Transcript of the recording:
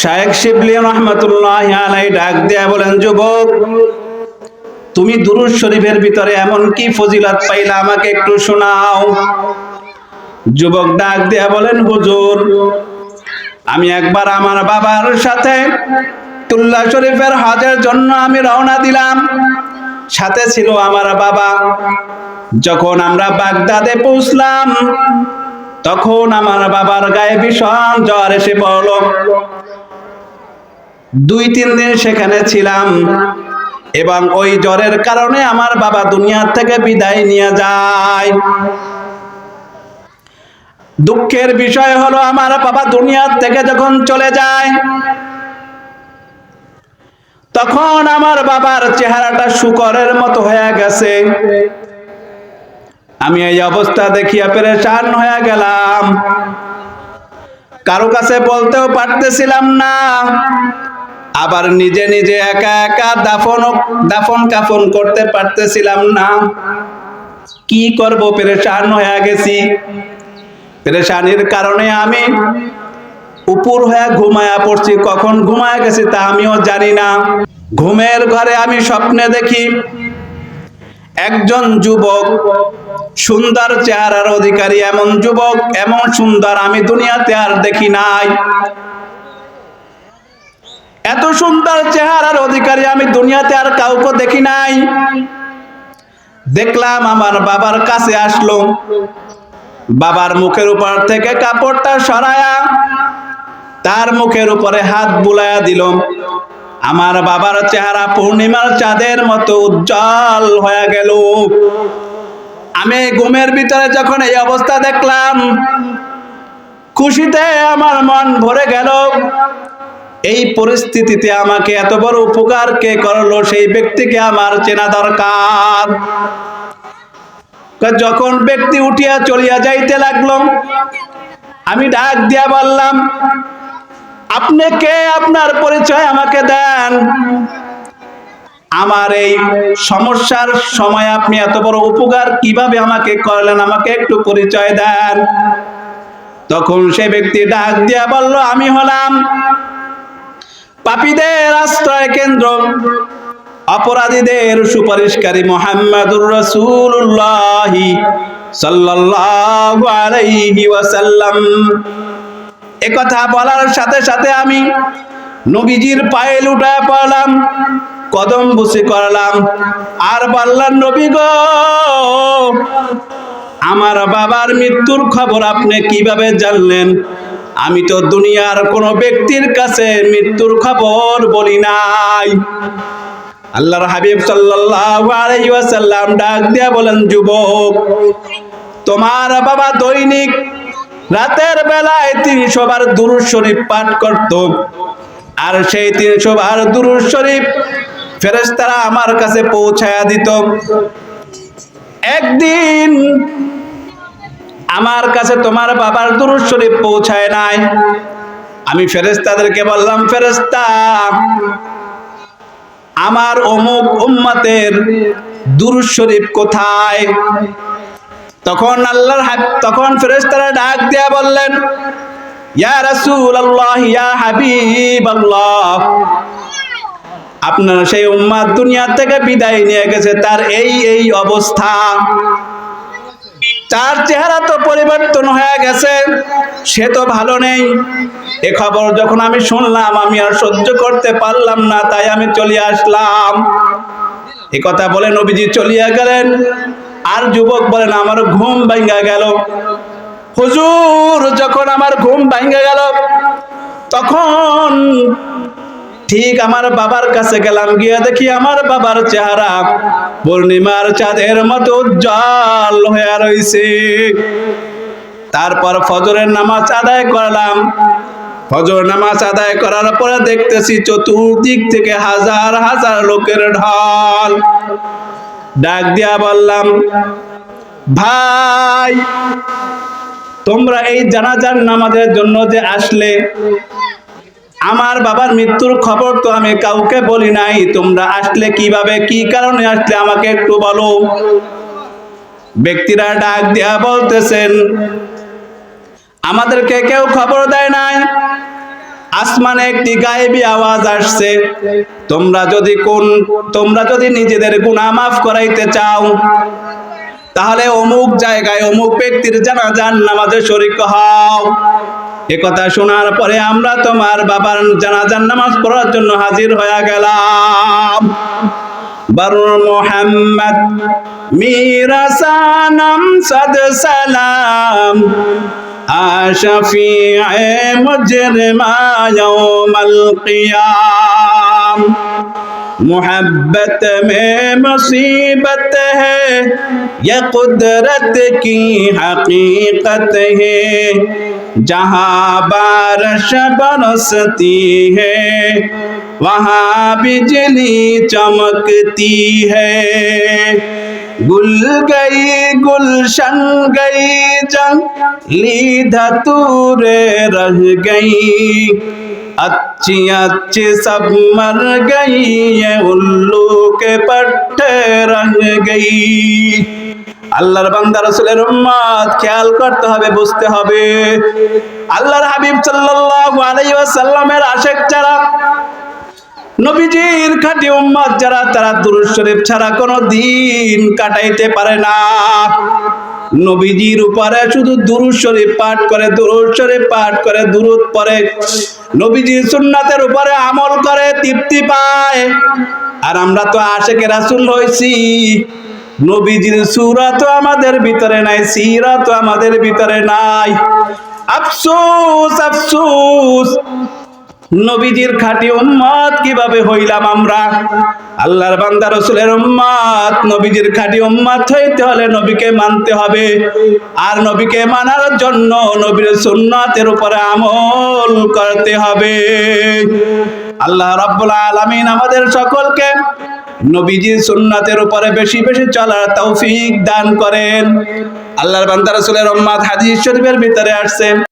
শায়েখ শিবলি রহমতুল্লাহ আলাই ডাক দেয়া বলেন, যুবক, তুমি দুরুজ শরীফের ভিতরে এমন কি ফজিলত পাইলা আমাকে একটু শোনাও? যুবক ডাক দেয়া বলেন, হুজুর, আমি একবার আমার বাবার সাথে তুল্লা শরীফের হজের জন্য আমি রওনা দিলাম। সাথে ছিল আমার বাবা। যখন আমরা বাগদাদে পৌঁছলাম, তখন আমার বাবার গায়ে ভীষণ জ্বর এসে পড়ল। দুই, তিন দিন সেখানে ছিলাম। এবং ওই জ্বরের কারণে আমার বাবা দুনিয়ার থেকে বিদায় নিয়ে যায়। দুঃখের বিষয় হলো আমার বাবা দুনিয়ার থেকে যখন চলে যায়, তখন আমার বাবার চেহারাটা শুকরের মতো হয়ে গেছে। আমি এই অবস্থা দেখিয়া পেরেশান হয়ে গেলাম। কারও কাছে বলতেও পারতেছিলাম না। আবার নিজে নিজে একা একা দাফন দাফন কাফন করতে পারতেছিলাম না। কি করব, পেরেশান হয়ে গেছি। পেরেশানির কারণে আমি উপর হয়ে ঘুমায়া পড়ছি। কখন ঘুমায়া গেছি তা আমিও জানি না। ঘুমের ঘরে আমি স্বপ্নে দেখি একজন যুবক, সুন্দর চেহারার অধিকারী, এমন যুবক, এমন সুন্দর আমি দুনিয়াতে আর দেখি নাই। এত সুন্দর চেহারার অধিকারী আমি দুনিয়াতে আর কাউকে দেখি নাই। দেখলাম আমার বাবার কাছে আসলো। বাবার মুখের উপর থেকে কাপড়টা সরায়া তার মুখের উপরে হাত বুলায়া দিল। আমার বাবার চেহারা পূর্ণিমার চাঁদের মতো উজ্জ্বল হয়ে গেল। আমি ঘুমের ভিতরে যখন এই অবস্থা দেখলাম, খুশিতে আমার মন ভরে গেল। এই পরিস্থিতিতে আমাকে এত বড় উপকার কে করল? সেই ব্যক্তিকে আমার চেনা দরকার। যখন ব্যক্তি উঠিয়া চলিয়া যাইতে লাগল, আমি ডাক দিয়া বললাম, আপনি কে? আপনার পরিচয় আমাকে দেন। আমার এই সমস্যার সময় আপনি এত বড় উপকার কীভাবে আমাকে করলেন? আমাকে একটু পরিচয় দেন। তখন সে ব্যক্তি ডাক দিয়া বলল, আমি হলাম পাপীদের আশ্রয় কেন্দ্র। অপরাধীদের সুপারিশকারী মোহাম্মদুর রসুল্লাহ সাল্লাল্লাহু আলাইহি ওয়াসাল্লাম। একথা বলার সাথে সাথে আমি নবীজির পায়ে লুটায় পড়লাম, কদম বুসি করলাম, আর বললাম, নবী গো, আমার বাবার মৃত্যুর খবর আপনি কীভাবে জানলেন? আমি তো দুনিয়ার কোনো ব্যক্তির কাছে মৃত্যুর খবর বলি নাই। আল্লাহর হাবিব সাল্লাল্লাহু আলাইহি ওয়াসাল্লাম ডাক দিয়া বলেন, যুবক, তোমার বাবা দৈনিক রাতের বেলায় তিনশো বার দুরুদ শরীফ পাঠ করত। আর সেই তিনশো বার দুরুদ শরীফ ফেরেশতারা আমার কাছে পৌঁছায়া দিত। একদিন আমার কাছে তোমার বাবার দুরুদ শরীফ পৌঁছায় নাই। আমি ফেরেশতাদেরকে বললাম, ফেরেশতা, আমার অমুক উম্মতের দুরুদ শরীফ কোথায়? তখন আল্লাহর তখন ফেরেশতারা ডাক দিয়া বললেন, ইয়া রাসূলুল্লাহ, ইয়া হাবিবাল্লাহ, আপনার সেই উম্মাদ দুনিয়া থেকে বিদায় নিয়ে গেছে, তার এই এই অবস্থা। তার চেহারা তো পরিবর্তন হয়ে গেছে, সে তো ভালো নেই। এ খবর যখন আমি শুনলাম, আমি আর সহ্য করতে পারলাম না, তাই আমি চলে আসলাম। এ কথা বলে নবীজি চলিয়া গেলেন। আর যুবক বলেন, আমার ঘুম ভাঙ্গা গেল। হুজুর যখন আমার ঘুম ভাঙ্গা গেল, তখন ঠিক আমার বাবার কাছে গেলাম, গিয়ে দেখি আমার বাবার চেহারা পূর্ণিমার চাঁদের মতো উজ্জ্বল হয়ে রইছে। তারপর ফজরের নামাজ আদায় করলাম। ফজর নামাজ আদায় করার পরে দেখতেছি চতুর্দিক থেকে হাজার হাজার লোকের ঢল। ডাক দিয়া বললাম, ভাই, তোমরা এই জানাজার নামাজের জন্য যে আসলে আমার বাবার মৃত্যুর খবর তো আমি কাউকে বলি নাই। তোমরা আসলে কীভাবে, কি কারণে আসলে আমাকে একটু বলো। ব্যক্তিরা ডাক দিয়া বলতেছেন, আমাদেরকে কেউ খবর দেয় নাই। আসমানে একটি গায়েবী আওয়াজ আসছে। তোমরা যদি কোন, তোমরা যদি নিজেদের গুনাহ মাফ করাইতে চাও, তাহলে অমুক জায়গায় অমুক ব্যক্তির জানাজান নামাজে শরিক হও। একথা কথা শোনার পরে আমরা তোমার বাবার জানাজার নামাজ পড়ার জন্য হাজির হয়ে গেলাম। মোহবত মোহাম্মদ মুসিবত হুদরত কী হকীকত মুজরমায়মাল जहाँ बारिश बरसती है, वहाँ बिजली चमकती है। गुल गई, गुलशन गई जंगली धतूरे रह गई। अच्छी अच्छी सब मर गई, ये उल्लू के पट्टे रह गई। আল্লাহর বান্দা রাসূলের উম্মত, খেয়াল করতে হবে, বুঝতে হবে। আল্লাহর হাবিব সাল্লাল্লাহু আলাইহি ওয়াসাল্লামের আশিক যারা, নবীজির খাঁটি উম্মত যারা, তারা দুরূদ শরীফ ছাড়া কোনো দিন কাটাইতে পারে না। নবীজির উপরে শুধু দুরুদ শরীফ পাঠ করে, দুরুদ শরীফ পাঠ করে, দুরুদ পড়ে। নবীজির সুন্নাতের উপরে আমল করে, তৃপ্তি পায়। আর আমরা তো আশেকে রাসূল হইছি। নবীজির সুরাত আমাদের ভিতরে নাই সিরাত আমাদের ভিতরে নাই। আফসোস আফসোস। নবীজির খাঁটি উম্মত কীভাবে হইলাম আমরা? আল্লাহর বান্দা, রসুলের উম্মত নবীজির খাঁটি উম্মত হইতে হলে নবীকে মানতে হবে। আর নবীকে মানার জন্য নবীর সুন্নাতের উপরে আমল করতে হবে। আল্লাহ রাব্বুল আলামিন আমাদের সকলকে নবীজির সুন্নাতের উপরে বেশি বেশি চলার তৌফিক দান করেন। আল্লাহর বান্দা রসুলের উম্মত হাদিস শরীফের ভিতরে আসছে।